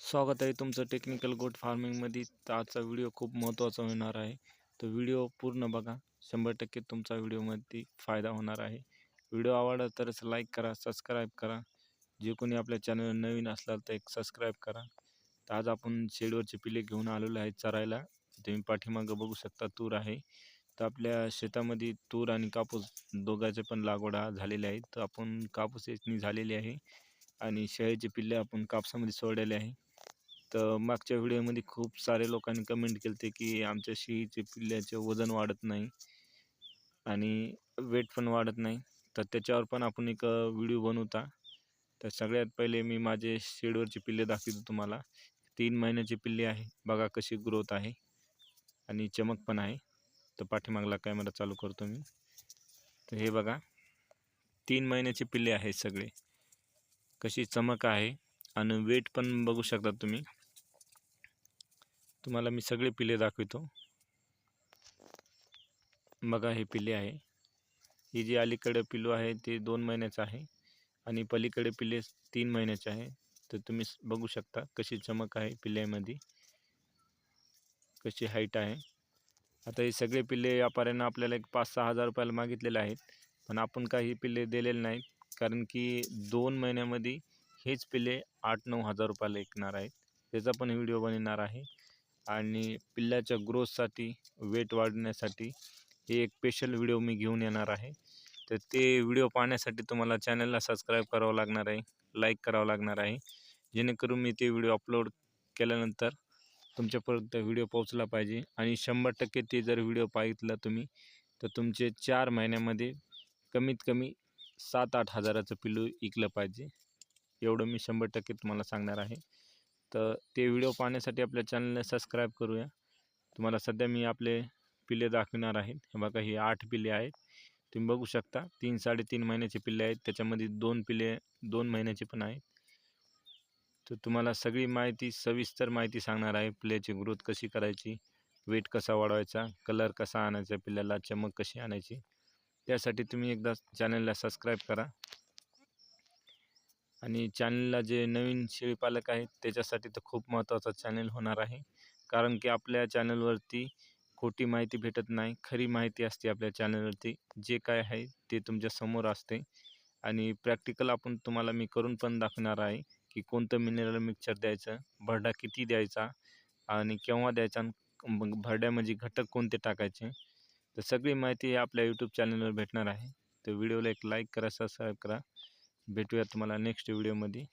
स्वागत आहे तुमचं टेक्निकल गोट फार्मिंगमध्ये तर आजचा व्हिडिओ खूप महत्त्वाचा होणार आहे. तर व्हिडिओ पूर्ण बघा. शंभर टक्के तुमचा व्हिडिओमध्ये फायदा होणार आहे. व्हिडिओ आवडला तरच लाईक करा सबस्क्राईब करा. जे कोणी आपल्या चॅनल नवीन असला तर एक सबस्क्राईब करा. तर आज आपण शेडवरचे पिले घेऊन आलेलो आहे चरायला. तुम्ही पाठीमागं बघू शकता तूर आहे. तर आपल्या शेतामध्ये तूर आणि कापूस दोघांचे पण लागवड झालेले आहे. तर आपण कापूस येचणी झालेली आहे. आणि शेळीचे पिल्ले आपण कापसामध्ये सोडलेले आहे. तर मागच्या व्हिडिओमध्ये खूप सारे लोकांनी कमेंट केले होते की आमच्या शेळीचे पिल्ल्याचे वजन वाढत नाही आणि वेट पण वाढत नाही. तर त्याच्यावर पण आपण एक व्हिडिओ बनवता. तर सगळ्यात पहिले मी माझे शेडवरचे पिल्ले दाखवतो तुम्हाला. तीन महिन्याचे पिल्ले आहे. बघा कशी ग्रोथ आहे. आणि चमक पण आहे. तर पाठीमागला कॅमेरा चालू करतो मी. तर हे बघा. तीन महिन्याचे पिल्ले आहेत सगळे. कशी चमक आहे. आणि वेट पण बघू शकता तुम्ही. तुम्हाला मी सगळे पिले दाखवतो. बघा हे पिले आहे. ही जी अलीकडे पिलू आहे ते दोन महिन्याचं आहे आणि पलीकडे पिले तीन महिन्याचे आहे. तर तुम्ही बघू शकता कशी चमक आहे पिल्ल्यामध्ये कशी हाईट आहे. आता हे सगळे पिल्ले व्यापाऱ्यांना आपल्याला एक पाच सहा हजार रुपयाला मागितलेले आहेत पण आपण काही पिल्ले दिलेले नाहीत कारण की दोन महिन्यामध्ये हेच पिल्ले आठ नऊ हजार रुपयाला विकणार आहेत. त्याचा पण व्हिडिओ बनवणार आहे. आणि पिल्लाच्या ग्रोथसाठी वेट वाढण्यासाठी हे एक स्पेशल व्हिडिओ मी घेऊन येणार आहे. तर ते व्हिडिओ पाहण्यासाठी तुम्हाला चॅनलला सबस्क्राईब करावं लागणार आहे लाईक करावं लागणार आहे. जेणेकरून मी ते व्हिडिओ अपलोड केल्यानंतर तुमच्यापर्यंत व्हिडिओ पोहोचला पाहिजे. आणि शंभर टक्के ते जर व्हिडिओ पाहितला तुम्ही तर तुमचे चार महिन्यामध्ये कमीत कमी सात आठ हजाराचं पिल्लू विकलं पाहिजे. एवढं मी शंभर टक्के तुम्हाला सांगणार आहे. तर ते व्हिडिओ पाहण्यासाठी आपल्या चॅनलला सबस्क्राईब करूया. तुम्हाला सध्या मी आपले पिल्ले दाखवणार आहेत हे बघा हे आठ पिल्ले आहेत. तुम्ही बघू शकता तीन साडेतीन महिन्याचे पिल्ले आहेत. त्याच्यामध्ये दोन पिल्ले दोन महिन्याचे पण आहेत. तर तुम्हाला सगळी माहिती सविस्तर माहिती सांगणार आहे पिल्ल्याची ग्रोथ कशी करायची वेट कसा वाढवायचा कलर कसा आणायचा पिल्ल्याला चमक कशी आणायची. त्यासाठी तुम्ही एकदा चॅनलला सबस्क्राईब करा. आणि चॅनलला जे नवीन शेळीपालक आहेत त्याच्यासाठी तर खूप महत्त्वाचा चॅनल होणार आहे. कारण की आपल्या चॅनलवरती खोटी माहिती भेटत नाही खरी माहिती असते आपल्या चॅनलवरती. जे काय आहे ते तुमच्यासमोर असते. आणि प्रॅक्टिकल आपण तुम्हाला मी करून पण दाखवणार आहे की कोणतं मिनरल मिक्सचर द्यायचं भरडा किती द्यायचा आणि केव्हा द्यायचा मग भरड्यामध्ये म्हणजे घटक कोणते टाकायचे. तर सगळी माहिती आपल्या यूट्यूब चॅनलवर भेटणार आहे. तर व्हिडिओला एक लाईक करा सबस्क्राईब करा. भेटूयात तुम्हाला नेक्स्ट व्हिडिओमध्ये